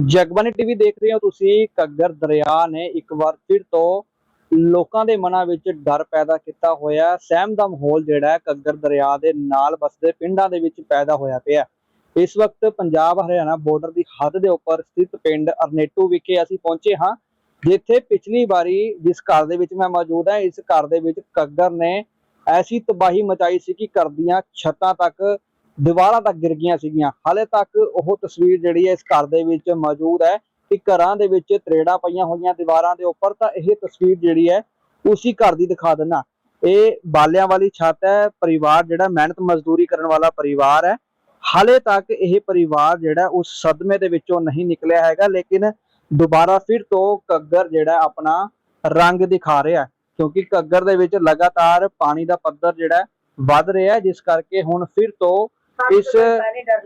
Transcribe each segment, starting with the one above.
Jagbani TV ਦੇਖ ਰਹੇ ਹੋ ਤੁਸੀਂ ਕੱਗਰ ਦਰਿਆ ਨੇ ਇੱਕ ਵਾਰ ਫਿਰ ਤੋਂ ਲੋਕਾਂ ਦੇ ਮਨਾਂ ਵਿੱਚ ਡਰ ਪੈਦਾ ਕੀਤਾ ਹੋਇਆ ਸਹਿਮ ਦਾ ਮਾਹੌਲ ਜਿਹੜਾ ਹੈ ਕੱਗਰ ਦਰਿਆ ਦੇ ਨਾਲ ਵਸਦੇ ਪਿੰਡਾਂ ਦੇ ਵਿੱਚ ਪੈਦਾ ਹੋਇਆ ਪਿਆ ਇਸ ਵਕਤ ਪੰਜਾਬ, ਹਰਿਆਣਾ ਬਾਰਡਰ ਦੀ ਹੱਦ ਦੇ ਉੱਪਰ ਸਥਿਤ ਪਿੰਡ ਅਰਨੇਟੂ ਵਿਖੇ ਅਸੀਂ ਪਹੁੰਚੇ ਹਾਂ, ਜਿੱਥੇ ਪਿਛਲੀ ਵਾਰੀ ਜਿਸ ਘਰ ਦੇ ਵਿੱਚ ਮੈਂ ਮੌਜੂਦ ਹਾਂ, ਇਸ ਘਰ ਦੇ ਵਿੱਚ ਕੱਗਰ ਨੇ ਐਸੀ ਤਬਾਹੀ ਮਚਾਈ ਸੀ ਕਿ ਘਰ ਦੀਆਂ ਛੱਤਾਂ ਤੱਕ ਦੀਵਾਰਾਂ ਤੱਕ ਗਿਰ ਗਈਆਂ ਸੀਗੀਆਂ। ਹਾਲੇ ਤੱਕ ਉਹ ਤਸਵੀਰ ਜਿਹੜੀ ਹੈ ਇਸ ਘਰ ਦੇ ਵਿੱਚ ਮੌਜੂਦ ਹੈ ਕਿ ਘਰਾਂ ਦੇ ਵਿੱਚ ਤਰੇੜਾਂ ਪਈਆਂ ਹੋਈਆਂ ਦੀਵਾਰਾਂ ਦੇ ਉੱਪਰ। ਤਾਂ ਇਹ ਤਸਵੀਰ ਜਿਹੜੀ ਹੈ, ਉਸੇ ਘਰ ਦੀ ਦਿਖਾ ਦਿੰਨਾ ਇਹ ਬਾਲਿਆਂ ਵਾਲੀ ਛੱਤ ਹੈ, ਪਰਿਵਾਰ ਜਿਹੜਾ ਮਿਹਨਤ ਮਜ਼ਦੂਰੀ ਕਰਨ ਵਾਲਾ ਪਰਿਵਾਰ ਹੈ। ਹਾਲੇ ਤੱਕ ਇਹ ਪਰਿਵਾਰ ਜਿਹੜਾ ਉਸ ਸਦਮੇ ਦੇ ਵਿੱਚੋਂ ਨਹੀਂ ਨਿਕਲਿਆ ਹੈਗਾ, ਲੇਕਿਨ ਦੁਬਾਰਾ ਫਿਰ ਤੋਂ ਕੱਗਰ ਜਿਹੜਾ ਆਪਣਾ ਰੰਗ ਦਿਖਾ ਰਿਹਾ ਕਿਉਂਕਿ ਕੱਗਰ ਦੇ ਵਿੱਚ ਲਗਾਤਾਰ ਪਾਣੀ ਦਾ ਪੱਧਰ ਜਿਹੜਾ ਵੱਧ ਰਿਹਾ ਜਿਸ ਕਰਕੇ ਹੁਣ ਫਿਰ ਤੋਂ ਇਸ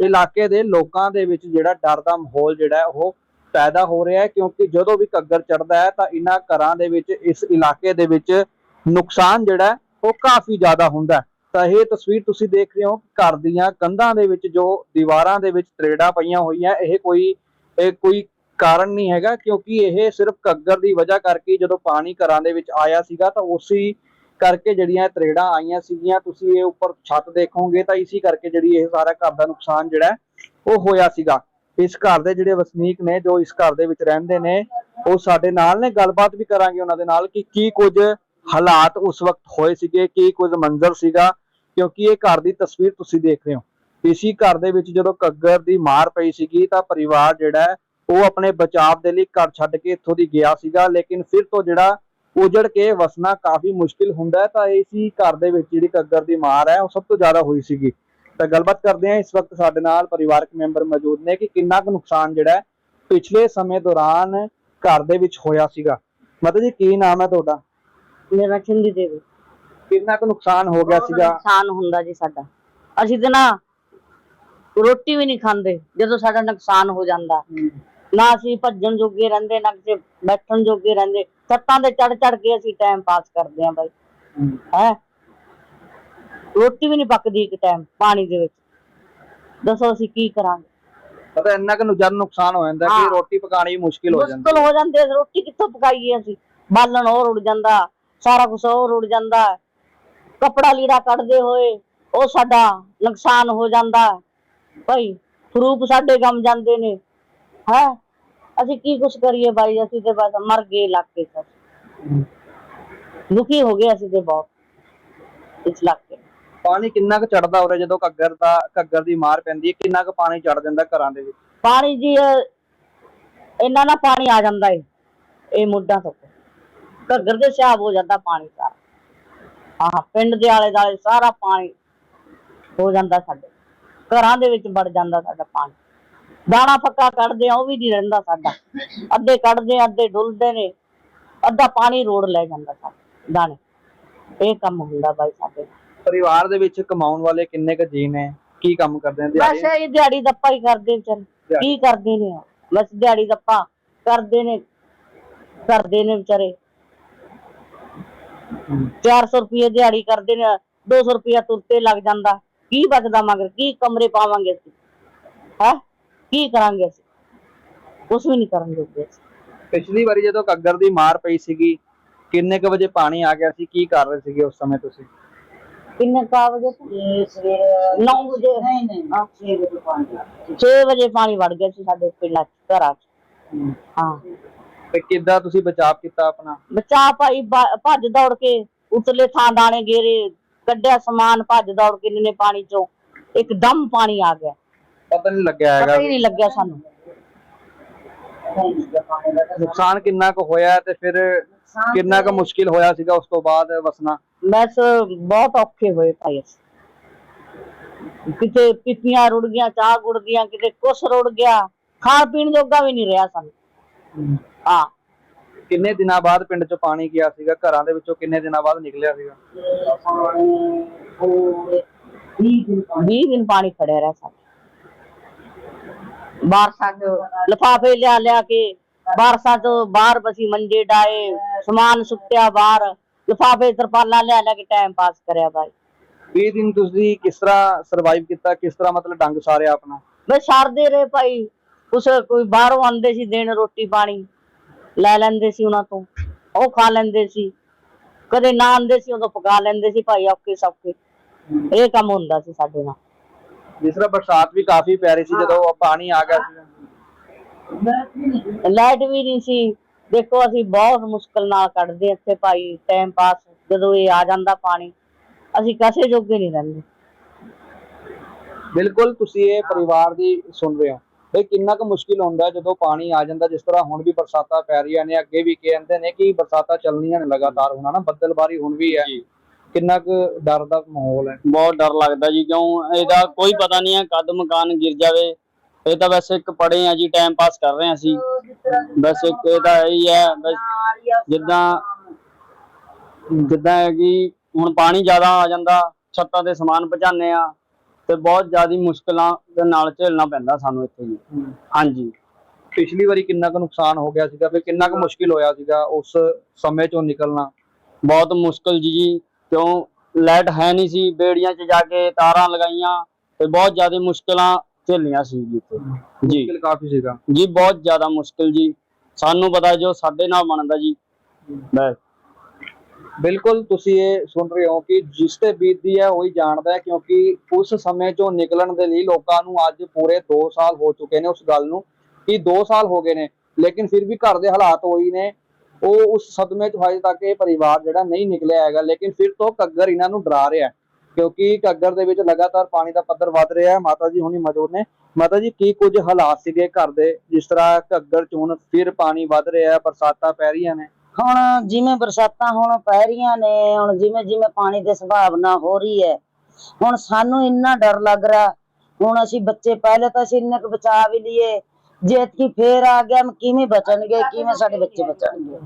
ਇਲਾਕੇ ਦੇ ਲੋਕਾਂ ਦੇ ਵਿੱਚ ਜਿਹੜਾ ਡਰ ਦਾ ਮਾਹੌਲ ਜਿਹੜਾ ਉਹ ਪੈਦਾ ਹੋ ਰਿਹਾ ਹੈ ਕਿਉਂਕਿ ਜਦੋਂ ਵੀ ਕੱਗਰ ਚੜਦਾ ਹੈ ਤਾਂ ਇਹਨਾਂ ਘਰਾਂ ਦੇ ਵਿੱਚ ਇਸ ਇਲਾਕੇ ਦੇ ਵਿੱਚ ਨੁਕਸਾਨ ਜਿਹੜਾ ਉਹ ਕਾਫੀ ਜ਼ਿਆਦਾ ਹੁੰਦਾ ਹੈ। ਤਾਂ ਇਹ ਤਸਵੀਰ ਤੁਸੀਂ ਦੇਖ ਰਹੇ ਹੋ ਘਰ ਦੀਆਂ ਕੰਧਾਂ ਦੇ ਵਿੱਚ ਜੋ ਦੀਵਾਰਾਂ ਦੇ ਵਿੱਚ ਤਰੇੜਾਂ ਪਈਆਂ ਹੋਈਆਂ ਇਹ ਕੋਈ ਇਹ ਕੋਈ ਕਾਰਨ ਨਹੀਂ ਹੈਗਾ ਕਿਉਂਕਿ ਇਹ ਸਿਰਫ ਕੱਗਰ ਦੀ ਵਜ੍ਹਾ ਕਰਕੇ ਜਦੋਂ ਪਾਣੀ ਘਰਾਂ ਦੇ ਵਿੱਚ ਆਇਆ ਸੀਗਾ ਤਾਂ ਉਸੇ ਕਰਕੇ ਜਿਹੜੀਆਂ ਤਰੇੜਾਂ ਆਈਆਂ ਸੀਗੀਆਂ ਤੁਸੀਂ ਇਹ ਉੱਪਰ ਛੱਤ ਦੇਖੋਗੇ ਤਾਂ ਇਸੇ ਕਰਕੇ ਜਿਹੜੀ ਇਹ ਸਾਰਾ ਘਰ ਦਾ ਨੁਕਸਾਨ ਜਿਹੜਾ ਉਹ ਹੋਇਆ ਸੀਗਾ। ਇਸ ਘਰ ਦੇ ਜਿਹੜੇ ਵਸਨੀਕ ਨੇ ਜੋ ਇਸ ਘਰ ਦੇ ਵਿੱਚ ਰਹਿੰਦੇ ਨੇ ਉਹ ਸਾਡੇ ਨਾਲ ਨੇ। ਗੱਲਬਾਤ ਵੀ ਕਰਾਂਗੇ ਉਹਨਾਂ ਦੇ ਨਾਲ ਕਿ ਕੀ ਕੁਝ ਹਾਲਾਤ ਉਸ ਵਕਤ ਹੋਏ ਸੀਗੇ ਕੀ ਕੁਝ ਮੰਜ਼ਰ ਸੀਗਾ ਕਿਉਂਕਿ ਇਹ ਘਰ ਦੀ ਤਸਵੀਰ ਤੁਸੀਂ ਦੇਖ ਰਹੇ ਹੋ। ਇਸੀ ਘਰ ਦੇ ਵਿੱਚ ਜਦੋਂ ਕੱਗਰ ਦੀ ਮਾਰ ਪਈ ਸੀਗੀ ਤਾਂ ਪਰਿਵਾਰ ਜਿਹੜਾ ਹੈ, ਉਹ ਆਪਣੇ ਬਚਾਅ ਦੇ ਲਈ ਘਰ ਛੱਡ ਕੇ ਇੱਥੋਂ ਦੀ ਗਿਆ ਸੀਗਾ। ਲੇਕਿਨ ਫਿਰ ਤੋਂ ਜਿਹੜਾ ਉਜੜ ਕੇ ਵਸਣਾ ਕਾਫੀ ਮੁਸ਼ਕਿਲ ਹੁੰਦਾ ਤਾਂ ਇਸੀ ਘਰ ਦੇ ਵਿੱਚ ਜਿਹੜੀ ਕੱਗਰ ਦੀ ਮਾਰ ਹੈ ਉਹ ਸਭ ਤੋਂ ਜ਼ਿਆਦਾ ਹੋਈ ਸੀਗੀ। ਤਾਂ ਗੱਲਬਾਤ ਕਰਦੇ ਹਾਂ ਇਸ ਵਕਤ ਸਾਡੇ ਨਾਲ ਪਰਿਵਾਰਕ ਮੈਂਬਰ ਮੌਜੂਦ ਨੇ ਕਿ ਕਿੰਨਾ ਕੁ ਨੁਕਸਾਨ ਜਿਹੜਾ ਪਿਛਲੇ ਸਮੇਂ ਦੌਰਾਨ ਘਰ ਦੇ ਵਿੱਚ ਹੋਇਆ ਸੀਗਾ। ਮਤਲਬ ਜੀ ਕੀ ਨਾਮ ਹੈ ਤੁਹਾਡਾ? ਮੇਰਾ ਚਿੰਦੀ ਦੇਵੀ। ਕਿੰਨਾ ਕੁ ਨੁਕਸਾਨ ਹੋ ਗਿਆ ਸੀਗਾ? ਨੁਕਸਾਨ ਹੁੰਦਾ ਜੀ ਸਾਡਾ। ਅਸੀਂ ਤੇ ਨਾ ਰੋਟੀ ਵੀ ਨਹੀਂ ਖਾਂਦੇ ਜਦੋਂ ਸਾਡਾ ਨੁਕਸਾਨ ਹੋ ਜਾਂਦਾ। ਨਾ ਅਸੀਂ ਭੱਜਣ ਜੋਗੇ ਰਹਿੰਦੇ ਨਾ ਕਿਸੇ ਬੈਠਣ ਜੋਗੇ ਰਹਿੰਦੇ। ਛੱਤਾਂ ਤੇ ਚੜ ਚੜ ਕੇ ਅਸੀਂ ਟਾਈਮ ਪਾਸ ਕਰਦੇ ਆਂ ਬਾਈ। ਹੈ। ਰੋਟੀ ਵੀ ਨਹੀਂ ਪੱਕਦੀ ਇੱਕ ਟਾਈਮ ਪਾਣੀ ਦੇ ਵਿੱਚ। ਦੱਸੋ ਅਸੀਂ ਕੀ ਕਰਾਂਗੇ? ਪਤਾ ਇੰਨਾ ਕੁ ਜ਼ਿਆਦਾ ਨੁਕਸਾਨ ਹੋ ਜਾਂਦਾ ਕਿ ਹਾਂ। ਰੋਟੀ ਪਕਾਣੀ ਮੁਸ਼ਕਿਲ ਹੋ ਜਾਂਦੀ। ਮੁਸ਼ਕਲ ਹੋ ਜਾਂਦੀ ਹੈ। ਰੋਟੀ ਕਿੱਥੋਂ ਪਕਾਈਏ ਅਸੀਂ? ਬਾਲਣ ਹੋਰ ਉੜ ਜਾਂਦਾ ਸਾਰਾ ਕੁਝ ਹੋਰ ਉੜ ਜਾਂਦਾ। ਕਪੜਾ ਲੀੜਾ ਕੱਢਦੇ ਹੋਏ ਉਹ ਸਾਡਾ ਨੁਕਸਾਨ ਹੋ ਜਾਂਦਾ। ਭਾਈ ਫਰੂਕ ਸਾਡੇ ਗਮ ਜਾਂਦੇ ਨੇ। ਹੈ? ਅਸੀਂ ਕੀ ਕੁਛ ਕਰੀਏ ਬਾਈ? ਅਸੀਂ ਤੇ ਬਸ ਮਰ ਗਏ ਇਲਾਕੇ ਚ। ਦੁਖੀ ਹੋ ਗਏ ਅਸੀਂ ਤੇ ਬਹੁਤ ਇਸ ਇਲਾਕੇ ਪਾਣੀ ਕਿੰਨਾ ਕੁ ਚੜਦਾ ਉਰੇ ਜਦੋਂ ਘੱਗਰ ਦਾ ਘੱਗਰ ਦੀ ਮਾਰ ਪੈਂਦੀ ਹੈ? ਕਿੰਨਾ ਕੁ ਪਾਣੀ ਚੜ ਜਾਂਦਾ ਘਰਾਂ ਦੇ ਵਿੱਚ? ਪਾਣੀ ਜੀ ਇਹ- ਇੰਨਾ ਨਾ ਪਾਣੀ ਆ ਜਾਂਦਾ ਏ ਇਹ ਮੁੱਢਾਂ ਤੋਂ। ਘੱਗਰ ਦੇ ਸਿਆਬ ਹੋ ਜਾਂਦਾ ਪਾਣੀ ਸਾਰਾ। ਹਾਂ ਪਿੰਡ ਦੇ ਆਲੇ ਦਾਲੇ ਸਾਰਾ ਪਾਣੀ ਹੋ ਜਾਂਦਾ ਸਾਡੇ। ਘਰਾਂ ਦੇ ਵਿੱਚ ਵੜ ਜਾਂਦਾ ਸਾਡਾ ਪਾਣੀ। ਦਾਣਾ ਫੱਕਾ ਕੱਢਦੇ ਆ ਉਹ ਵੀ ਨਹੀਂ ਰਹਿੰਦਾ ਸਾਡਾ। ਅੱਧੇ ਕੱਢਦੇ ਆ, ਅੱਧੇ ਡੁੱਲਦੇ ਨੇ। ਅੱਧਾ ਪਾਣੀ ਰੋੜ ਲੈ ਜਾਂਦਾ ਸਾਡਾ ਦਾਣੇ। ਇਹ ਕੰਮ ਹੁੰਦਾ ਬਾਈ ਸਾਡੇ। ਪਰਿਵਾਰ ਦੇ ਵਿੱਚ ਕਮਾਉਣ ਵਾਲੇ ਕਿੰਨੇ ਕੁ ਜੀ ਨੇ? ਕੀ ਕੰਮ ਕਰਦੇ ਨੇ ਬਸ ਇਹ ਦਿਹਾੜੀ ਦੱਪਾ ਹੀ ਕਰਦੇ ਵਿਚਾਰੇ ਕੀ ਕਰਦੇ ਨੇ? ਬਸ ਦਿਹਾੜੀ ਦੱਪਾ ਕਰਦੇ ਨੇ ਕਰਦੇ ਨੇ ਵਿਚਾਰੇ। 400 ਰੁਪਏ ਦਿਹਾੜੀ ਕਰਦੇ ਨੇ 200 ਰੁਪਏ ਤੁਰਤੇ ਲੱਗ ਜਾਂਦਾ। ਕੀ ਬਚਦਾ ਮਗਰ? ਕੀ ਕਮਰੇ ਪਾਵਾਂਗੇ ਅਸੀਂ? ਹੈ? ਕੀ ਕਰਾਂਗੇ ਅਸੀਂ? ਕੁਛ ਵੀ ਨਹੀਂ ਕਰਾਂਗੇ ਅਸੀਂ ਪਿਛਲੀ ਵਾਰੀ ਜਦੋਂ ਘੱਗਰ ਦੀ ਮਾਰ ਪਈ ਸੀਗੀ ਕਿੰਨੇ ਕੁ ਵਜੇ ਪਾਣੀ ਆ ਗਿਆ ਸੀ? ਕੀ ਕਰ ਰਹੇ ਸੀਗੇ ਉਸ ਸਮੇਂ ਤੁਸੀਂ? ਕਿੰਨੇ ਕਾ ਵਜੇ? ਸਵੇਰੇ 9 ਵਜੇ। ਨਹੀਂ ਨਹੀਂ 6 ਵਜੇ ਪਾਣੀ 6 ਵਜੇ ਪਾਣੀ ਵੜ ਗਿਆ ਸੀ ਸਾਡੇ ਪਿੰਡਾਂ ਚ ਘਰਾਂ ਚ। ਹਾਂ। ਤੇ ਕਿੱਦਾਂ ਤੁਸੀਂ ਬਚਾਅ ਕੀਤਾ ਆਪਣਾ? ਬਚਾ ਭਾਈ ਭਾ- ਭੱਜ ਦੌੜ ਕੇ ਉਤਲੇ ਥਾਂ ਦਾਣੇ ਗੇਰੇ ਕੱਢਿਆ ਸਮਾਨ ਭੱਜ ਦੌੜ ਕੇ ਨੇ ਪਾਣੀ ਚੋਂ ਇੱਕਦਮ ਪਾਣੀ ਆ ਗਿਆ। ਪਤਾ ਨਹੀਂ ਲੱਗਿਆ ਪਤਾ ਹੈਗਾ ਹੀ ਨਹੀਂ ਲੱਗਿਆ ਸਾਨੂੰ। ਨੁਕਸਾਨ ਕਿੰਨਾ ਕੁ ਹੋਇਆ ਤੇ ਫਿਰ ਕਿੰਨਾ ਕੁ ਮੁਸ਼ਕਿਲ ਹੋਇਆ ਸੀਗਾ ਉਸ ਤੋਂ ਬਾਅਦ ਵਸਣਾ? ਬਸ ਬਹੁਤ ਔਖੇ ਹੋਏ ਭਾਈ ਅਸੀਂ। ਕਿਤੇ ਪਿੱਪੀਆਂ ਰੁੜ ਗਈਆਂ ਚਾਹ ਗੁੜ ਗਈਆਂ ਕਿਤੇ ਕੁਛ ਰੁੜ ਗਿਆ। ਖਾਣ ਪੀਣ ਜੋਗਾ ਵੀ ਨਹੀਂ ਰਿਹਾ ਸਾਨੂੰ। ਹਾਂ। ਕਿੰਨੇ ਦਿਨਾਂ ਬਾਅਦ ਪਿੰਡ ਚੋਂ ਪਾਣੀ ਗਿਆ ਸੀਗਾ? ਘਰਾਂ ਦੇ ਵਿੱਚੋਂ ਕਿੰਨੇ ਦਿਨਾਂ ਬਾਅਦ ਨਿਕਲਿਆ ਸੀਗਾ? 20 ਦਿਨ ਪਾਣੀ ਖੜਿਆ ਰਿਹਾ ਸਾਡਾ ਬਾਰਸਾਂ ਚ ਲਫਾਫੇ ਲਿਆ ਲਿਆ ਕੇ ਬਾਰਸਾਂ ਤੋਂ ਬਾਹਰ ਬਸੀ ਮੰਜੇ ਡਾਏ ਸਮਾਨ ਸੁੱਟਿਆ ਬਾਹਰ ਲਫਾਫੇ ਤਰਪਾਲਾਂ ਲਿਆ ਲਿਆ ਕੇ ਟਾਈਮ ਪਾਸ ਕਰਿਆ ਭਾਈ 20 ਦਿਨ ਤੁਸੀਂ ਕਿਸ ਤਰ੍ਹਾਂ ਸਰਵਾਈਵ ਕੀਤਾ ਕਿਸ ਤਰ੍ਹਾਂ ਮਤਲਬ ਡੰਗ ਸਾਰਿਆ ਆਪਣਾ? ਮੈਂ ਛੱਡਦੇ ਰਹੇ ਭਾਈ ਕੁਛ ਕੋਈ ਬਾਹਰੋਂ ਆਉਂਦੇ ਸੀ ਦੇਣ ਰੋਟੀ ਪਾਣੀ ਲੈ ਲੈਂਦੇ ਸੀ ਉਹਨਾਂ ਤੋਂ ਉਹ ਖਾ ਲੈਂਦੇ ਸੀ। ਕਦੇ ਨਾ ਆਉਂਦੇ ਸੀ ਉਦੋਂ ਪਕਾ ਲੈਂਦੇ ਸੀ ਭਾਈ ਔਕੇ ਸੌਕੇ ਇਹ ਕੰਮ ਹੁੰਦਾ ਸੀ ਸਾਡੇ ਨਾਲ। ਜਿਸ ਤਰ੍ਹਾਂ ਬਰਸਾਤ ਵੀ ਕਾਫੀ ਪੈ ਰਹੀ ਸੀ ਜਦੋਂ ਉਹ ਪਾਣੀ ਆ ਗਿਆ ਸੀ। ਲਾਈਟ ਵੀ ਨਹੀਂ ਸੀ। ਦੇਖੋ ਅਸੀਂ ਬਹੁਤ ਮੁਸ਼ਕਲ ਨਾਲ ਕੱਢਦੇ ਇੱਥੇ ਭਾਈ ਟਾਈਮ ਪਾਸ ਜਦੋਂ ਇਹ ਆ ਜਾਂਦਾ ਪਾਣੀ। ਅਸੀਂ ਕਸੇ ਜੋਗੇ ਨਹੀਂ ਰਹਿੰਦੇ। ਬਿਲਕੁਲ ਤੁਸੀਂ ਇਹ ਪਰਿਵਾਰ ਦੀ ਸੁਣ ਰਹੇ ਹੋ। ਬਈ ਕਿੰਨਾ ਕੁ ਮੁਸ਼ਕਿਲ ਹੁੰਦਾ ਜਦੋਂ ਪਾਣੀ ਆ ਜਾਂਦਾ ਜਿਸ ਤਰ੍ਹਾਂ ਹੁਣ ਵੀ ਬਰਸਾਤਾਂ ਪੈ ਰਹੀਆਂ ਨੇ ਅੱਗੇ ਵੀ ਕਹਿੰਦੇ ਨੇ ਕਿ ਬਰਸਾਤਾਂ ਚੱਲਣੀਆਂ ਨੇ ਲਗਾਤਾਰ। ਹੁਣ ਨਾ ਬੱਦਲਬਾਰੀ ਹੁਣ ਵੀ ਹੈ। ਕਿੰਨਾ ਕੁ ਡਰ ਦਾ ਮਾਹੌਲ ਹੈ? ਬਹੁਤ ਡਰ ਲੱਗਦਾ ਜੀ ਕਿਉਂ? ਇਹਦਾ ਕੋਈ ਪਤਾ ਨਹੀਂ ਹੈ ਕਦ ਮਕਾਨ ਗਿਰ ਜਾਵੇ। ਇਹ ਤਾਂ ਵੈਸੇ ਇੱਕ ਪੜੇ ਆ ਜੀ ਟਾਈਮ ਪਾਸ ਕਰ ਰਹੇ ਹਾਂ ਅਸੀਂ। ਬਸ ਇੱਕ ਇਹਦਾ ਇਹੀ ਹੈ ਬਸ ਜਿੱਦਾਂ ਜਿੱਦਾਂ ਹੈ ਕਿ ਹੁਣ ਪਾਣੀ ਜ਼ਿਆਦਾ ਆ ਜਾਂਦਾ ਛੱਤਾਂ ਤੇ ਸਮਾਨ ਪਹੁੰਚਾਉਂਦੇ ਆ ਤੇ ਬਹੁਤ ਜ਼ਿਆਦੀ ਮੁਸ਼ਕਲਾਂ ਦੇ ਨਾਲ ਝੇਲਣਾ ਪੈਂਦਾ ਸਾਨੂੰ ਇੱਥੇ ਜੀ। ਹਾਂਜੀ। ਪਿਛਲੀ ਵਾਰੀ ਕਿੰਨਾ ਕੁ ਨੁਕਸਾਨ ਹੋ ਗਿਆ ਸੀਗਾ ਫਿਰ ਕਿੰਨਾ ਕੁ ਮੁਸ਼ਕਿਲ ਹੋਇਆ ਸੀਗਾ ਉਸ ਸਮੇਂ ਚੋਂ ਨਿਕਲਣਾ? ਬਹੁਤ ਮੁਸ਼ਕਲ ਜੀ ਜੀ। ਕਿਉਂ? ਲਾਈਟ ਹੈ ਨਹੀਂ ਸੀ ਬੇੜੀਆਂ 'ਚ ਜਾ ਕੇ ਤਾਰਾਂ ਲਗਾਈਆਂ ਤੇ ਬਹੁਤ ਜ਼ਿਆਦਾ ਮੁਸ਼ਕਲਾਂ ਝੇਲੀਆਂ ਸੀ ਜੀ ਇੱਥੇ। ਜੀ। ਮੁਸ਼ਕਿਲ ਕਾਫੀ ਸੀਗਾ। ਜੀ ਬਹੁਤ ਜ਼ਿਆਦਾ ਮੁਸ਼ਕਲ ਜੀ। ਸਾਨੂੰ ਪਤਾ ਜੋ ਸਾਡੇ ਨਾਲ ਬਣਦਾ ਜੀ। ਬਸ। ਬਿਲਕੁਲ ਤੁਸੀਂ ਇਹ ਸੁਣ ਰਹੇ ਹੋ ਕਿ ਜਿਸ ਤੇ ਬੀਤਦੀ ਹੈ ਉਹੀ ਜਾਣਦਾ ਹੈ ਕਿਉਂਕਿ ਉਸ ਸਮੇਂ ਚੋਂ ਨਿਕਲਣ ਦੇ ਲਈ ਲੋਕਾਂ ਨੂੰ ਅੱਜ ਪੂਰੇ 2 ਸਾਲ ਹੋ ਚੁੱਕੇ ਨੇ ਉਸ ਗੱਲ ਨੂੰ ਕਿ 2 ਸਾਲ ਹੋ ਗਏ ਨੇ ਲੇਕਿਨ ਫਿਰ ਵੀ ਘਰ ਦੇ ਹਾਲਾਤ ਉਹੀ ਨੇ ਉਹ ਉਸ ਸਦਮੇ ਚ ਹਜੇ ਤੱਕ ਇਹ ਪਰਿਵਾਰ ਜਿਹੜਾ ਨਹੀਂ ਨਿਕਲਿਆ ਹੈਗਾ, ਲੇਕਿਨ ਫਿਰ ਤੋਂ ਘੱਗਰ ਇਹਨਾਂ ਨੂੰ ਡਰਾ ਰਿਹਾ ਕਿਉਂਕਿ ਘੱਗਰ ਦੇ ਵਿੱਚ ਲਗਾਤਾਰ ਪਾਣੀ ਦਾ ਪੱਧਰ ਵੱਧ ਰਿਹਾ ਹੈ। ਮਾਤਾ ਜੀ ਹੁਣੀ ਮੌਜੂਦ ਨੇ। ਮਾਤਾ ਜੀ, ਕੀ ਕੁਝ ਹਾਲਾਤ ਸੀਗੇ ਘਰ ਦੇ? ਜਿਸ ਤਰ੍ਹਾਂ ਘੱਗਰ ਚ ਹੁਣ ਫਿਰ ਪਾਣੀ ਵੱਧ ਰਿਹਾ ਹੈ, ਬਰਸਾਤਾਂ ਪੈ ਰਹੀਆਂ ਨੇ। ਹੁਣ ਜਿਵੇਂ ਬਰਸਾਤਾਂ ਹੁਣ ਪੈ ਰਹੀਆਂ ਨੇ, ਹੁਣ ਜਿਵੇਂ ਜਿਵੇਂ ਪਾਣੀ ਦੇ ਸੰਭਾਵਨਾ ਹੋ ਰਹੀ ਹੈ, ਹੁਣ ਸਾਨੂੰ ਇੰਨਾ ਡਰ ਲੱਗ ਰਿਹਾ। ਹੁਣ ਅਸੀਂ ਬੱਚੇ, ਪਹਿਲੇ ਤਾਂ ਅਸੀਂ ਇੰਨੇ ਕੁ ਬਚਾ ਵੀ ਲਈਏ। ਜੇ ਇਤਕੀ ਫੇਰ ਆ ਗਿਆ ਕਿਵੇਂ ਬਚਣਗੇ ਕਿਵੇਂ ਸਾਡੇ ਬੱਚੇ ਬਚਣਗੇ?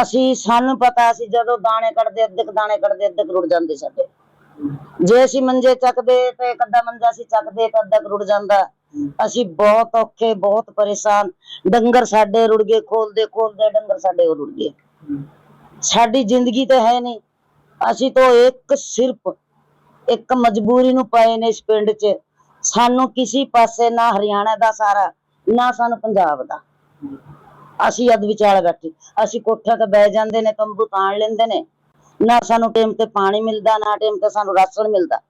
ਅਸੀਂ ਸਾਨੂੰ ਪਤਾ ਸੀ ਜਦੋਂ ਦਾਣੇ ਕੱਢਦੇ ਅੱਧੇ ਦਾਣੇ ਕੱਢਦੇ ਅੱਧੇ ਰੁੜ ਜਾਂਦੇ ਸਾਡੇ। ਜੇ ਅਸੀਂ ਮੰਜੇ ਚੱਕਦੇ ਤੇ ਅੱਧਾ ਮੰਜਾ ਅਸੀਂ ਚੱਕਦੇ ਤਾਂ ਅੱਧਾ ਰੁੜ ਜਾਂਦਾ। ਅਸੀਂ ਬਹੁਤ ਔਖੇ ਬਹੁਤ ਪਰੇਸ਼ਾਨ। ਡੰਗਰ ਸਾਡੇ ਰੁੜ ਗਏ ਖੋਲਦੇ ਖੋਲਦੇ ਡੰਗਰ ਸਾਡੇ ਰੁੜ ਗਏ। ਸਾਡੀ ਜ਼ਿੰਦਗੀ ਤੇ ਹੈ ਨਹੀਂ। ਅਸੀਂ ਤਾਂ ਇੱਕ ਸਿਰਫ ਇੱਕ ਮਜਬੂਰੀ ਨੂੰ ਪਏ ਨੇ ਇਸ ਪਿੰਡ 'ਚ। ਸਾਨੂੰ ਕਿਸੇ ਪਾਸੇ ਨਾ ਹਰਿਆਣਾ ਦਾ ਸਾਰਾ, ਨਾ ਸਾਨੂੰ ਪੰਜਾਬ ਦਾ। ਅਸੀਂ ਅੱਧ ਵਿਚਾਲੇ ਬੈਠੇ। ਅਸੀਂ ਕੋਠਿਆਂ ਤੇ ਬਹਿ ਜਾਂਦੇ ਨੇ, ਤੰਬੂ ਤਾਣ ਲੈਂਦੇ ਨੇ। ਨਾ ਸਾਨੂੰ ਟਾਈਮ ਤੇ ਪਾਣੀ ਮਿਲਦਾ, ਨਾ ਟਾਈਮ ਤੇ ਸਾਨੂੰ ਰਾਸ਼ਨ ਮਿਲਦਾ।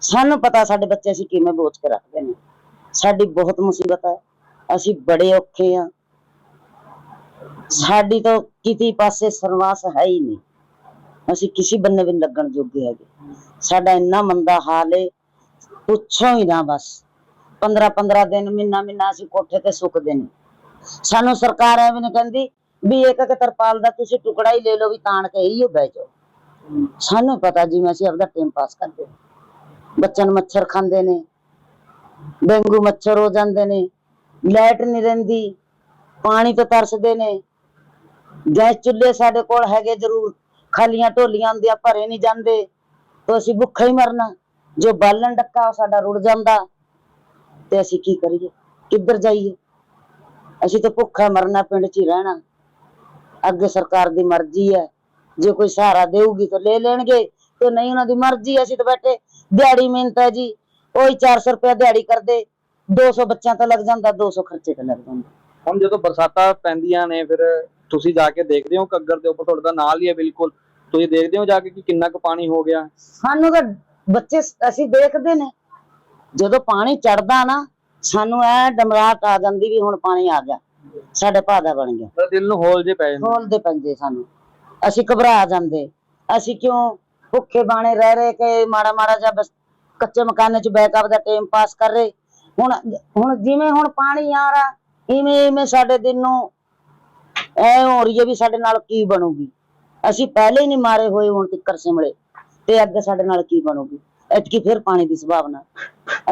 ਸਾਨੂੰ ਪਤਾ ਸਾਡੇ ਬੱਚੇ ਅਸੀਂ ਕਿਵੇਂ ਬੋਚ ਕੇ ਰੱਖਦੇ ਨੇ। ਸਾਡੀ ਬਹੁਤ ਮੁਸੀਬਤ ਹੈ। ਅਸੀਂ ਬੜੇ ਔਖੇ ਆ ਸਾਡੀ ਤਾਂ ਕਿਤੇ ਪਾਸੇ ਸਰਵਾਸ ਹੈ ਹੀ ਨਹੀਂ। ਅਸੀਂ ਕਿਸੇ ਬੰਨੇ ਵੀ ਲੱਗਣ ਜੋਗੇ ਹੈਗੇ। ਸਾਡਾ ਇੰਨਾ ਮੰਦਾ ਹਾਲ ਏ। ਪੁੱਛੋ ਹੀ ਨਾ ਬਸ। 15 15 ਦਿਨ, ਮਹੀਨਾ ਮਹੀਨਾ ਅਸੀਂ ਕੋਠੇ ਤੇ ਸੁੱਕਦੇ ਨੇ। ਸਾਨੂੰ ਸਰਕਾਰ ਐਵੇਂ ਨਹੀਂ ਕਹਿੰਦੀ ਵੀ ਇੱਕ ਇੱਕ ਤਰਪਾਲ ਦਾ ਤੁਸੀਂ ਟੁਕੜਾ ਹੀ ਲੈ ਲਓ ਵੀ ਤਾਣ ਕੇ ਹੀ ਬਹਿ ਜਾਓ। ਸਾਨੂੰ ਪਤਾ ਜਿਵੇਂ ਅਸੀਂ ਆਪਦਾ ਟਾਈਮ ਪਾਸ ਕਰਦੇ ਬੱਚਿਆਂ ਨੂੰ ਮੱਛਰ ਖਾਂਦੇ ਨੇ, ਡੇਂਗੂ ਮੱਛਰ ਹੋ ਜਾਂਦੇ ਨੇ, ਲਾਈਟ ਨਹੀਂ ਰਹਿੰਦੀ, ਪਾਣੀ ਤੋਂ ਤਰਸਦੇ ਨੇ। ਗੈਸ ਚੁੱਲ੍ਹੇ ਸਾਡੇ ਕੋਲ ਹੈਗੇ ਜ਼ਰੂਰ। ਖਾਲੀਆਂ ਢੋਲੀਆਂ ਹੁੰਦੀਆਂ ਭਰੇ ਨਹੀਂ ਜਾਂਦੇ। ਤਾਂ ਅਸੀਂ ਭੁੱਖੇ ਹੀ ਮਰਨਾ। ਜੋ ਬਾਲਣ ਡੱਕਾ ਸਾਡਾ ਰੁੜ ਜਾਂਦਾ। ਤੇ ਅਸੀਂ ਕੀ ਕਰੀਏ? ਕਿੱਧਰ ਜਾਈਏ? ਅਸੀਂ ਤਾਂ ਭੁੱਖਾ ਮਰਨਾ ਪਿੰਡ 'ਚ ਹੀ ਰਹਿਣਾ। ਅੱਗੇ ਸਰਕਾਰ ਦੀ ਮਰਜ਼ੀ ਹੈ। ਜੇ ਕੋਈ ਸਹਾਰਾ ਦੇਊਗੀ ਤਾਂ ਲੈ ਲੈਣਗੇ। ਤੇ ਨਹੀਂ ਉਹਨਾਂ ਦੀ ਮਰਜ਼ੀ ਅਸੀਂ ਤਾਂ ਬੈਠੇ। ਦਿਹਾੜੀ ਮਿਹਨਤ ਹੈ ਜੀ। ਉਹੀ 400 ਰੁਪਏ ਦਿਹਾੜੀ ਕਰਦੇ। 200 ਬੱਚਿਆਂ ਤਾਂ ਲੱਗ ਜਾਂਦਾ 200 ਖਰਚੇ ਤੇ ਲੱਗ ਜਾਂਦਾ। ਹੁਣ ਜਦੋਂ ਬਰਸਾਤਾਂ ਪੈਂਦੀਆਂ ਨੇ ਫਿਰ ਤੁਸੀਂ ਜਾ ਕੇ ਦੇਖਦੇ ਹੋ ਘੱਗਰ ਦੇ ਉੱਪਰ ਤੁਹਾਡਾ ਨਾਲ ਹੀ ਹੈ ਬਿਲਕੁਲ। ਤੁਸੀਂ ਦੇਖਦੇ ਹੋ ਜਾ ਕੇ ਕਿ ਕਿੰਨਾ ਕੁ ਪਾਣੀ ਹੋ ਗਿਆ? ਸਾਨੂੰ ਤਾਂ ਬੱਚੇ ਅਸੀਂ ਦੇਖਦੇ ਨੇ। ਜਦੋਂ ਪਾਣੀ ਚੜਦਾ ਨਾ ਸਾਨੂੰ ਐ ਡਮਰਾਟ ਆ ਜਾਂਦੀ ਵੀ ਹੁਣ ਪਾਣੀ ਆ ਗਿਆ। ਸਾਡੇ ਭਾਦਾ ਬਣ ਗਿਆ। ਤਾਂ ਦਿਲ ਨੂੰ ਹੋਲ ਜੇ ਪੈ ਜਾਂਦੇ। ਖੋਲਦੇ ਪੈਂਦੇ ਸਾਨੂੰ। ਅਸੀਂ ਘਬਰਾ ਜਾਂਦੇ। ਅਸੀਂ ਕਿਉਂ ਭੁੱਖੇ ਬਾਣੇ ਰਹਿ ਰਹੇ ਕਿ ਮਾੜਾ ਮਾੜਾ ਜਿਹਾ ਬਸ ਕੱਚੇ ਮਕਾਨੇ 'ਚ ਬੈਕਅਪ ਦਾ ਟਾਈਮ ਪਾਸ ਕਰ ਰਹੇ। ਹੁਣ ਹੁਣ ਜਿਵੇਂ ਹੁਣ ਪਾਣੀ ਆ ਰਿਹਾ ਇਵੇਂ ਇਵੇਂ ਸਾਡੇ ਦਿਨ ਨੂੰ ਐ ਹੋ ਰਹੀ ਹੈ ਵੀ ਸਾਡੇ ਨਾਲ ਕੀ ਬਣੂਗੀ। ਅਸੀਂ ਪਹਿਲੇ ਹੀ ਨਹੀਂ ਮਾਰੇ ਹੋਏ ਹੁਣ ਤਿੱਕਰ ਸਿਮਲੇ। ਤੇ ਅੱਗੇ ਸਾਡੇ ਨਾਲ ਕੀ ਬਣੂਗੀ? ਐਤਕੀ ਫਿਰ ਪਾਣੀ ਦੀ ਸੰਭਾਵਨਾ।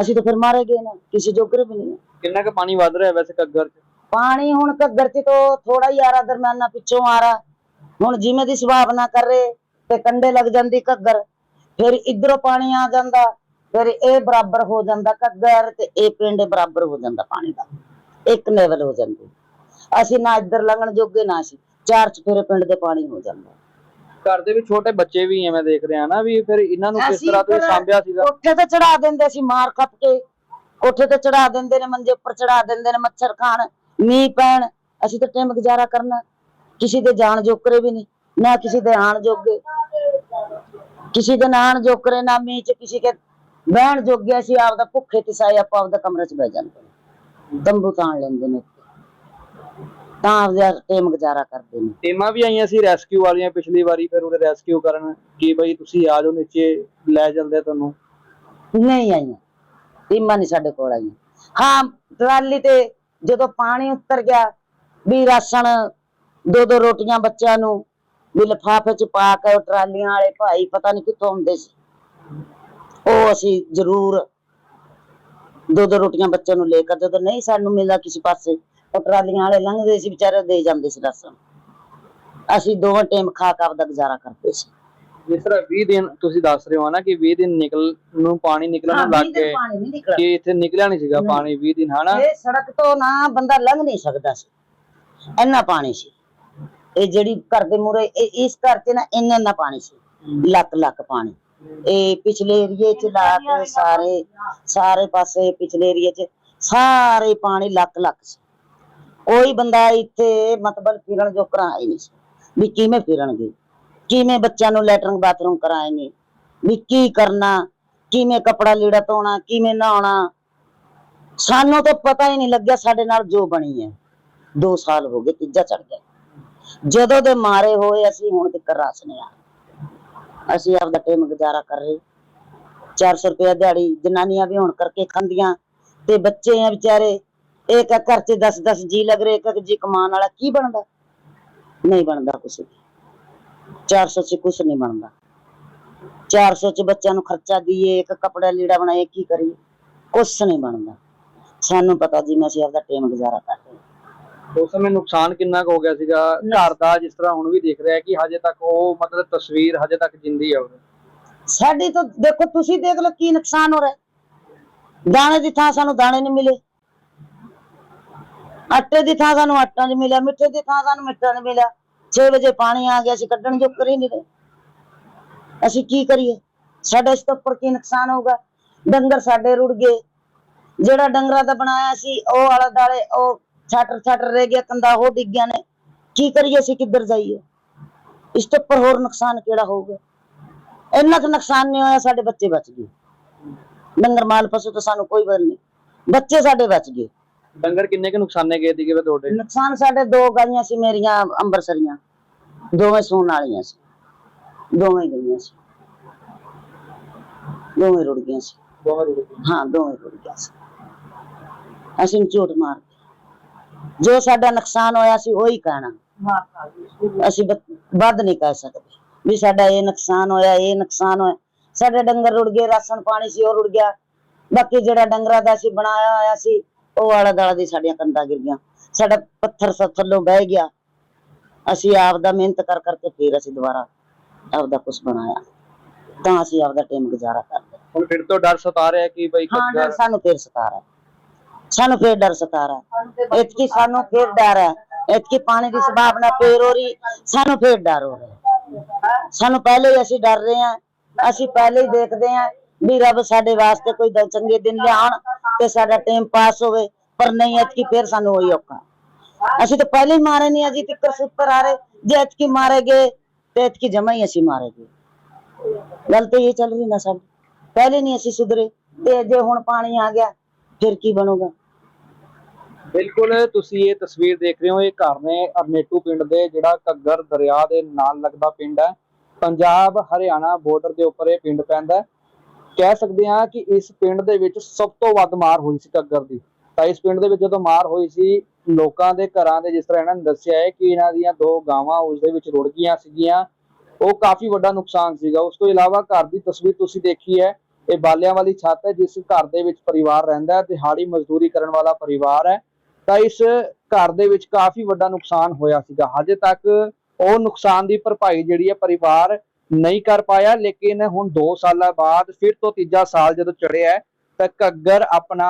ਅਸੀਂ ਤਾਂ ਫਿਰ ਮਾਰੇ ਗਏ ਨਾ ਕਿਸੇ ਜੋਗਰੇ ਵੀ ਨਹੀਂ। ਕਿੰਨਾ ਕੁ ਪਾਣੀ ਵੱਧ ਰਿਹਾ ਵੈਸੇ ਘੱਗਰ 'ਚ? ਪਾਣੀ ਹੁਣ ਘੱਗਰ ਚ ਤੋਂ ਥੋੜਾ ਹੀ ਆ ਰਹਾ ਦਰਮਿਆਨਾ ਪਿੱਛੋਂ ਆ ਰਹਾ। ਹੁਣ ਜਿਵੇਂ ਦੀ ਸੰਭਾਵਨਾ ਕਰ ਰਹੇ ਤੇ ਕੰਡੇ ਲੱਗ ਜਾਂਦੀ ਘੱਗਰ। ਫਿਰ ਇਧਰੋਂ ਪਾਣੀ ਆ ਜਾਂਦਾ ਫਿਰ ਇਹ ਬਰਾਬਰ ਹੋ ਜਾਂਦਾ ਘੱਗਰ ਤੇ ਇਹ ਪਿੰਡ ਬਰਾਬਰ ਹੋ ਜਾਂਦਾ ਪਾਣੀ ਦਾ। ਇੱਕ ਲੈਵਲ ਹੋ ਜਾਂਦੀ। ਅਸੀਂ ਨਾ ਇੱਧਰ ਲੰਘਣ ਜੋਗੇ ਨਾ ਅਸੀਂ ਚਾਰ ਚਫੇਰੇ ਪਿੰਡ ਦੇ ਪਾਣੀ ਹੋ ਜਾਂਦਾ। ਘਰ ਦੇ ਵਿੱਚ ਛੋਟੇ ਬੱਚੇ ਵੀ ਐਵੇਂ ਦੇਖ ਰਹੇ ਆ ਨਾ ਵੀ ਫਿਰ ਇਹਨਾਂ ਨੂੰ ਕਿਸ ਤਰ੍ਹਾਂ ਤੁਸੀਂ ਸਾਂਭਿਆ ਸੀਗਾ? ਕੋਠੇ ਤੇ ਚੜਾ ਦਿੰਦੇ ਸੀ ਮਾਰ ਖੱਪ ਕੇ। ਕੋਠੇ ਤੇ ਚੜਾ ਦਿੰਦੇ ਨੇ ਮੰਜੇ ਉੱਪਰ ਚੜਾ ਦਿੰਦੇ ਨੇ ਮੱਛਰ ਖਾਣ ਮੀਂਹ ਪੈਣ। ਅਸੀਂ ਤਾਂ ਟਾਈਮ ਗੁਜ਼ਾਰਾ ਕਰਨਾ। ਕਿਸੇ ਦੇ ਜਾਣ ਜੋਕਰੇ ਵੀ ਨਹੀਂ ਨਾ ਕਿਸੇ ਦੇ ਆਣ ਜੋਗੇ। ਕਿਸੇ ਦੇ ਨਾਣ ਜੋਕਰੇ ਨਾ ਮੀਂਹ ਚ ਕਿਸੇ ਕੇ ਬਹਿਣ ਜੋਗੇ। ਅਸੀਂ ਆਪਦਾ ਭੁੱਖੇ ਤਿਸਾਏ ਆਪਾਂ ਆਪਦਾ ਕਮਰੇ ਚ ਬਹਿ ਜਾਂਦੇ ਨੇ। ਤੰਬੂ ਤਾਣ ਲੈਂਦੇ ਨੇ। ਤਾਂ ਆਪਦਾ ਟਾਈਮ ਗੁਜ਼ਾਰਾ ਕਰਦੇ ਨੇ। ਟੀਮਾਂ ਵੀ ਆਈਆਂ ਸੀ ਰੈਸਕਿਊ ਵਾਲੀਆਂ ਪਿਛਲੀ ਵਾਰੀ ਫਿਰ ਉਹਦੇ ਰੈਸਕਿਊ ਕਰਨ ਕਿ ਬਈ ਤੁਸੀਂ ਆ ਜਾਓ ਨੀਚੇ ਲੈ ਜਾਂਦੇ ਤੁਹਾਨੂੰ। ਨਹੀਂ ਆਈਆਂ। ਟੀਮਾਂ ਨਹੀਂ ਸਾਡੇ ਕੋਲ ਆਈਆਂ। ਹਾਂ ਟਰਾਲੀ ਤੇ ਜਦੋਂ ਪਾਣੀ ਉਤਰ ਗਿਆ ਵੀ ਰਾਸ਼ਨ ਦੋ ਦੋ ਰੋਟੀਆਂ ਬੱਚਿਆਂ ਨੂੰ ਵੀ ਲਿਫਾਫੇ ਚ ਪਾ ਕੇ ਉਹ ਟਰਾਲੀਆਂ ਵਾਲੇ ਭਾਈ ਪਤਾ ਨਹੀਂ ਕਿੱਥੋਂ ਆਉਂਦੇ ਸੀ। ਉਹ ਅਸੀਂ ਜ਼ਰੂਰ ਦੋ ਦੋ ਰੋਟੀਆਂ ਬੱਚਿਆਂ ਨੂੰ ਲੈ ਕੇ ਜਦੋਂ ਨਹੀਂ ਸਾਨੂੰ ਮਿਲਦਾ ਕਿਸੇ ਪਾਸੇ ਉਹ ਟਰਾਲੀਆਂ ਵਾਲੇ ਲੰਘਦੇ ਸੀ ਵਿਚਾਰੇ ਦੇ ਜਾਂਦੇ ਸੀ ਰਾਸ਼ਨ ਅਸੀਂ ਦੋਵੇਂ ਟਾਈਮ ਖਾ ਕੇ ਆਪਦਾ ਗੁਜ਼ਾਰਾ ਕਰਦੇ ਸੀ। ਜਿਸ ਤਰ੍ਹਾਂ 20 ਦਿਨ ਤੁਸੀਂ ਦੱਸ ਰਹੇ ਹੋ ਨਾ ਕਿ 20 ਦਿਨ ਨਿਕਲ ਨੂੰ ਪਾਣੀ ਨਿਕਲਣ ਲੱਗ ਗਏ ਕਿ ਇੱਥੇ ਨਿਕਲਿਆ ਨਹੀਂ ਸੀਗਾ। ਪਾਣੀ 20 ਦਿਨ ਹਨਾ? ਇਹ ਸੜਕ ਤੋਂ ਨਾ ਬੰਦਾ ਲੰਘ ਨਹੀਂ ਸਕਦਾ ਸੀ। ਇੰਨਾ ਪਾਣੀ ਸੀ। ਇਹ ਜਿਹੜੀ ਘਰ ਦੇ ਮੂਰੇ ਇਸ ਘਰ 'ਚ ਨਾ ਇੰਨਾ ਇੰਨਾ ਪਾਣੀ ਸੀ। ਲੱਕ ਲੱਕ ਪਾਣੀ। ਇਹ ਪਿਛਲੇ ਏਰੀਏ 'ਚ ਲਾ ਕੇ ਸਾਰੇ ਸਾਰੇ ਪਾਸੇ ਪਿਛਲੇ ਏਰੀਏ 'ਚ ਸਾਰੇ ਪਾਣੀ ਲੱਕ ਲੱਕ ਸੀ। ਕੋਈ ਬੰਦਾ ਇੱਥੇ ਮਤਲਬ ਫਿਰਨ ਜੋ ਕਰਾਏ ਨਹੀਂ ਵੀ ਕਿਵੇਂ ਫਿਰਨਗੇ? ਕਿਵੇਂ ਬੱਚਿਆਂ ਨੂੰ ਲੈਟਰਿੰਗ ਬਾਥਰੂਮ ਕਰਾਏਂਗੇ? ਵੀ ਕੀ ਕਰਨਾ? ਕਿਵੇਂ ਕਪੜਾ ਲੀੜਾ ਧੋਣਾ? ਕਿਵੇਂ ਨਹਾਉਣਾ? ਸਾਨੂੰ ਤਾਂ ਪਤਾ ਹੀ ਨਹੀਂ ਲੱਗਿਆ ਸਾਡੇ ਨਾਲ ਜੋ ਬਣੀ ਹੈ। 2 ਸਾਲ ਹੋ ਗਏ, ਤੀਜਾ ਚੜ ਗਿਆ। ਜਦੋਂ ਦੇ ਮਾਰੇ ਹੋਏ ਅਸੀਂ, ਹੁਣ ਤੱਕ ਰਸ ਆ ਅਸੀਂ ਆਪਦਾ ਟਾਈਮ ਗੁਜ਼ਾਰਾ ਕਰ ਰਹੇ। 400 ਰੁਪਏ ਦਿਹਾੜੀ, ਜਨਾਨੀਆਂ ਵੀ ਹੁਣ ਕਰਕੇ ਖਾਂਦੀਆਂ ਤੇ ਬੱਚੇ ਆ ਵਿਚਾਰੇ ਇੱਕ ਇੱਕ ਘਰ 'ਚ 10 10 ਜੀ ਲੱਗ ਰਹੇ ਇੱਕ ਇੱਕ ਜੀ ਕਮਾਉਣ ਵਾਲਾ ਕੀ ਬਣਦਾ? ਨਹੀਂ ਬਣਦਾ ਕੁਛ ਵੀ। 400 ਚ ਕੁਛ ਨਹੀਂ ਬਣਦਾ। 400 ਚ ਬੱਚਿਆਂ ਨੂੰ ਖਰਚਾ ਦਈਏ ਇੱਕ ਕੱਪੜਾ ਲੀੜਾ ਬਣਾਏ ਕੀ ਕਰੀਏ? ਕੁਛ ਨਹੀਂ ਬਣਦਾ। ਸਾਨੂੰ ਪਤਾ ਜੀ ਮੈਂ ਅਸੀਂ ਆਪਦਾ ਟਾਈਮ ਗੁਜ਼ਾਰਾ ਕਰ ਰਹੇ ਹਾਂ। ਉਸ ਸਮੇਂ ਨੁਕਸਾਨ ਕਿੰਨਾ ਕੁ ਹੋ ਗਿਆ ਸੀਗਾ? ਘਰ ਦਾ ਜਿਸ ਤਰ੍ਹਾਂ ਹੁਣ ਵੀ ਦੇਖ ਰਿਹਾ ਕਿ ਹਜੇ ਤੱਕ ਉਹ ਮਤਲਬ ਤਸਵੀਰ ਹਜੇ ਤੱਕ ਜਿੰਦੀ ਹੈ ਉਹ ਸਾਡੀ ਤਾਂ ਦੇਖੋ ਤੁਸੀਂ ਦੇਖ ਲਓ ਕੀ ਨੁਕਸਾਨ ਹੋ ਰਿਹਾ। ਦਾਣੇ ਦੀ ਥਾਂ ਸਾਨੂੰ ਦਾਣੇ ਨਹੀਂ ਮਿਲੇ। ਆਟੇ ਦੀ ਥਾਂ ਸਾਨੂੰ ਆਟਾ ਨਹੀਂ ਮਿਲਿਆ, ਮਿੱਠੇ ਦੀ ਥਾਂ ਸਾਨੂੰ ਮਿੱਠਾ ਨਹੀਂ ਮਿਲਿਆ। 6 ਵਜੇ ਪਾਣੀ ਆ ਗਿਆ ਸੀ ਕੱਢਣ ਜੋ ਕਰੀ ਨਹੀਂ ਰਹੇ ਅਸੀਂ ਕੀ ਕਰੀਏ? ਸਾਡੇ ਇਸ ਤੋਂ ਕੀ ਨੁਕਸਾਨ ਹੋਊਗਾ? ਡੰਗਰ ਸਾਡੇ ਰੁੜ ਗਏ। ਜਿਹੜਾ ਡੰਗਰਾਂ ਦਾ ਬਣਾਇਆ ਸੀ, ਉਹ ਆਲੇ ਦਾਲੇ ਉਹ ਛਾਟਰ ਛਾਟਰ ਰਹਿ ਗਿਆ ਕੰਦਾ ਉਹ ਡਿੱਗ ਗਿਆ ਨੇ। ਕੀ ਕਰੀਏ ਅਸੀਂ, ਕਿੱਧਰ ਜਾਈਏ? ਇਸ ਤੋਂ ਉੱਪਰ ਹੋਰ ਨੁਕਸਾਨ ਕਿਹੜਾ ਹੋਊਗਾ? ਇੰਨਾ ਕੁ ਨੁਕਸਾਨ ਨਹੀਂ ਹੋਇਆ, ਸਾਡੇ ਬੱਚੇ ਬਚ ਗਏ। ਡੰਗਰ ਮਾਲ ਪਸ਼ੂ ਤਾਂ ਸਾਨੂੰ ਕੋਈ ਗੱਲ ਨਹੀਂ। ਬੱਚੇ ਸਾਡੇ ਬਚ ਗਏ। ਡੰਗਰ ਕਿੰਨੇ ਕੁ ਨੁਕਸਾਨੇ ਗਏ ਸੀਗੇ ਵੇ ਤੁਹਾਡੇ? ਨੁਕਸਾਨ ਸਾਡੇ ਦੋ ਗਾਈਆਂ ਸੀ ਮੇਰੀਆਂ ਅੰਬਰਸਰੀਆਂ। ਦੋਵੇਂ ਸੂਣ ਵਾਲੀਆਂ ਸੀ। ਦੋਵੇਂ ਗਈਆਂ ਸੀ। ਦੋਵੇਂ ਰੁੜ ਗਈਆਂ ਸੀ। ਦੋਵੇਂ ਰੁੜ ਗਏ ਹਾਂ ਦੋਵੇਂ ਰੁੜ ਗਈਆਂ ਸੀ। ਅਸੀਂ ਨੀ ਝੂਠ ਮਾਰ ਜੋ ਸਾਡਾ ਨੁਕਸਾਨ ਹੋਇਆ ਸੀ ਉਹੀ ਕਹਿਣਾ। ਅਸੀਂ ਬ- ਵੱਧ ਨਹੀਂ ਕਹਿ ਸਕਦੇ। ਵੀ ਸਾਡਾ ਇਹ ਨੁਕਸਾਨ ਹੋਇਆ ਇਹ ਨੁਕਸਾਨ ਹੋਇਆ। ਸਾਡੇ ਡੰਗਰ ਰੁੜ ਗਏ ਰਾਸ਼ਨ ਪਾਣੀ ਸੀ ਉਹ ਰੁੜ ਗਿਆ। ਬਾਕੀ ਜਿਹੜਾ ਡੰਗਰਾਂ ਦਾ ਸੀ ਬਣਾਇਆ ਹੋਇਆ ਸੀ ਉਹ ਆਲਾ ਦਾਲਾ ਦੀ ਸਾਡੀਆਂ ਕੰਧਾਂ ਗਿਰ ਗਈਆਂ। ਸਾਡਾ ਪੱਥਰ ਸਭ ਥੱਲੋਂ ਬਹਿ ਗਿਆ। ਅਸੀਂ ਆਪ ਦਾ ਮਿਹਨਤ ਕਰ ਕਰਕੇ ਫੇਰ ਅਸੀਂ ਦੁਬਾਰਾ ਆਪਦਾ ਕੁਝ ਬਣਾਇਆ। ਤਾਂ ਅਸੀਂ ਆਪਦਾ ਟਾਈਮ ਗੁਜ਼ਾਰਾ ਕਰਦੇ ਹੁਣ ਫਿਰ ਤੋਂ ਡਰ ਸਤਾ ਰਿਹਾ ਕਿ ਬਈ ਹਾਂ ਡਰ ਸਾਨੂੰ ਫੇਰ ਸਤਾ ਰਿਹਾ। ਸਾਨੂੰ ਫੇਰ ਡਰ ਸਤਾ ਰਿਹਾ। ਇਤਕੀ ਸਾਨੂੰ ਫੇਰ ਡਰ ਹੈ। ਇਤਕੀ ਪਾਣੀ ਦੀ ਸੰਭਾਵਨਾ ਫੇਰ ਹੋ ਰਹੀ। ਸਾਨੂੰ ਫੇਰ ਡਰ ਹੋ ਰਿਹਾ। ਸਾਨੂੰ ਪਹਿਲੇ ਹੀ ਅਸੀਂ ਡਰ ਰਹੇ ਹਾਂ। ਅਸੀਂ ਪਹਿਲੇ ਹੀ ਦੇਖਦੇ ਹਾਂ ਵੀ ਰੱਬ ਸਾਡੇ ਵਾਸਤੇ ਕੋਈ ਚੰਗੇ ਦਿਨ ਲਿਆਉਣ ਤੇ ਸਾਡਾ ਟਾਈਮ ਪਾਸ ਹੋਵੇ, ਪਰ ਨਹੀਂ ਇਤਕੀ ਫੇਰ ਸਾਨੂੰ ਉਹੀ ਔਖਾ। ਅਸੀਂ ਤਾਂ ਪਹਿਲੇ ਹੀ ਮਾਰੇ ਨਹੀਂ ਅਜੀ ਤੱਕ ਸੁੱਤਰ ਆ ਰਹੇ ਜੇ ਇਤਕੀ ਮਾਰੇ ਗਏ, ਤੇ ਇਤਕੀ ਜਮਾ ਹੀ ਅਸੀਂ ਮਾਰੇ ਗਏ। ਗੱਲ ਤਾਂ ਇਹ ਚੱਲ ਰਹੀ ਨਾ ਸਾਡੀ। ਪਹਿਲੇ ਨਹੀਂ ਅਸੀਂ ਸੁਧਰੇ, ਤੇ ਜੇ ਹੁਣ ਪਾਣੀ ਆ ਗਿਆ, ਫਿਰ ਕੀ ਬਣੂਗਾ? ਬਿਲਕੁਲ, ਤੁਸੀਂ ਇਹ ਤਸਵੀਰ ਦੇਖ ਰਹੇ ਹੋ, ਇਹ ਘਰ ਨੇ ਅਰਨੇਟੂ ਪਿੰਡ ਦੇ, ਜਿਹੜਾ ਘੱਗਰ ਦਰਿਆ ਦੇ ਨਾਲ ਲੱਗਦਾ ਪਿੰਡ ਹੈ। ਪੰਜਾਬ, ਹਰਿਆਣਾ ਬਾਰਡਰ ਦੇ ਉੱਪਰ ਇਹ ਪਿੰਡ ਪੈਂਦਾ ਕਹਿ ਸਕਦੇ ਹਾਂ ਕਿ ਇਸ ਪਿੰਡ ਦੇ ਵਿੱਚ ਸਭ ਤੋਂ ਵੱਧ ਮਾਰ ਹੋਈ ਸੀ ਘੱਗਰ ਦੀ। ਤਾਂ ਇਸ ਪਿੰਡ ਦੇ ਵਿੱਚ ਜਦੋਂ ਮਾਰ ਹੋਈ ਸੀ, ਲੋਕਾਂ ਦੇ ਘਰਾਂ ਦੇ ਜਿਸ ਤਰ੍ਹਾਂ ਇਹਨਾਂ ਨੇ ਦੱਸਿਆ ਹੈ ਕਿ ਇਹਨਾਂ ਦੀਆਂ ਦੋ ਗਾਵਾਂ ਉਸ ਦੇ ਵਿੱਚ ਰੁੜ ਗਈਆਂ ਸੀਗੀਆਂ, ਉਹ ਕਾਫੀ ਵੱਡਾ ਨੁਕਸਾਨ ਸੀਗਾ। ਉਸ ਤੋਂ ਇਲਾਵਾ ਘਰ ਦੀ ਤਸਵੀਰ ਤੁਸੀਂ ਦੇਖੀ ਹੈ, ਇਹ ਬਾਲਿਆਂ ਵਾਲੀ ਛੱਤ ਹੈ, ਜਿਸ ਘਰ ਦੇ ਵਿੱਚ ਪਰਿਵਾਰ ਰਹਿੰਦਾ ਹੈ, ਦਿਹਾੜੀ ਮਜ਼ਦੂਰੀ ਕਰਨ ਵਾਲਾ ਪਰਿਵਾਰ ਹੈ। ਤਾਂ ਇਸ ਘਰ ਦੇ ਵਿੱਚ ਕਾਫੀ ਵੱਡਾ ਨੁਕਸਾਨ ਹੋਇਆ ਸੀਗਾ। ਹਜੇ ਤੱਕ ਉਹ ਨੁਕਸਾਨ ਦੀ ਭਰਪਾਈ ਜਿਹੜੀ ਹੈ ਪਰਿਵਾਰ ਨਹੀਂ ਕਰ ਪਾਇਆ, ਲੇਕਿਨ ਹੁਣ 2 ਸਾਲਾਂ ਬਾਅਦ ਫਿਰ ਤੋਂ ਤੀਜਾ ਸਾਲ ਜਦੋਂ ਚੜਿਆ ਤਾਂ ਘੱਗਰ ਆਪਣਾ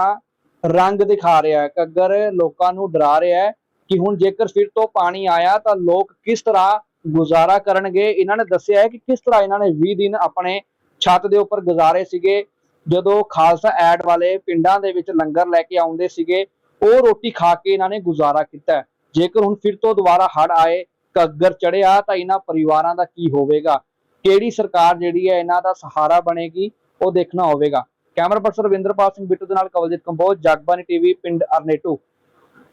ਰੰਗ ਦਿਖਾ ਰਿਹਾ ਹੈ। ਘੱਗਰ ਲੋਕਾਂ ਨੂੰ ਡਰਾ ਰਿਹਾ ਹੈ ਕਿ ਹੁਣ ਜੇਕਰ ਫਿਰ ਤੋਂ ਪਾਣੀ ਆਇਆ ਤਾਂ ਲੋਕ ਕਿਸ ਤਰ੍ਹਾਂ ਗੁਜ਼ਾਰਾ ਕਰਨਗੇ? ਇਹਨਾਂ ਨੇ ਦੱਸਿਆ ਹੈ ਕਿ ਕਿਸ ਤਰ੍ਹਾਂ ਇਹਨਾਂ ਨੇ 20 ਦਿਨ ਆਪਣੇ ਛੱਤ ਦੇ ਉੱਪਰ ਗੁਜ਼ਾਰੇ ਸੀਗੇ। ਜਦੋਂ ਖਾਲਸਾ ਐਡ ਵਾਲੇ ਪਿੰਡਾਂ ਦੇ ਵਿੱਚ ਲੰਗਰ ਲੈ ਕੇ ਆਉਂਦੇ ਸੀਗੇ, ਉਹ ਰੋਟੀ ਖਾ ਕੇ ਇਹਨਾਂ ਨੇ ਗੁਜ਼ਾਰਾ ਕੀਤਾ ਜੇਕਰ ਹੁਣ ਫਿਰ ਤੋਂ ਦੁਬਾਰਾ ਹੜ ਆਏ, ਘੱਗਰ ਚੜਿਆ ਤਾਂ ਇਹਨਾਂ ਪਰਿਵਾਰਾਂ ਦਾ ਕੀ ਹੋਵੇਗਾ? ਕਿਹੜੀ ਸਰਕਾਰ ਜਿਹੜੀ ਹੈ ਇਹਨਾਂ ਦਾ ਸਹਾਰਾ ਬਣੇਗੀ, ਉਹ ਦੇਖਣਾ ਹੋਵੇਗਾ। ਕੈਮਰਾ ਪਰਸਨ ਰਵਿੰਦਰਪਾਲ ਸਿੰਘ ਬਿੱਟੂ ਦੇ ਨਾਲ ਕਵਲਜੀਤ ਕੰਬੋਜ ਜਗਬਾਨੀ ਟੀਵੀ, ਪਿੰਡ ਅਰਨੇਟੂ।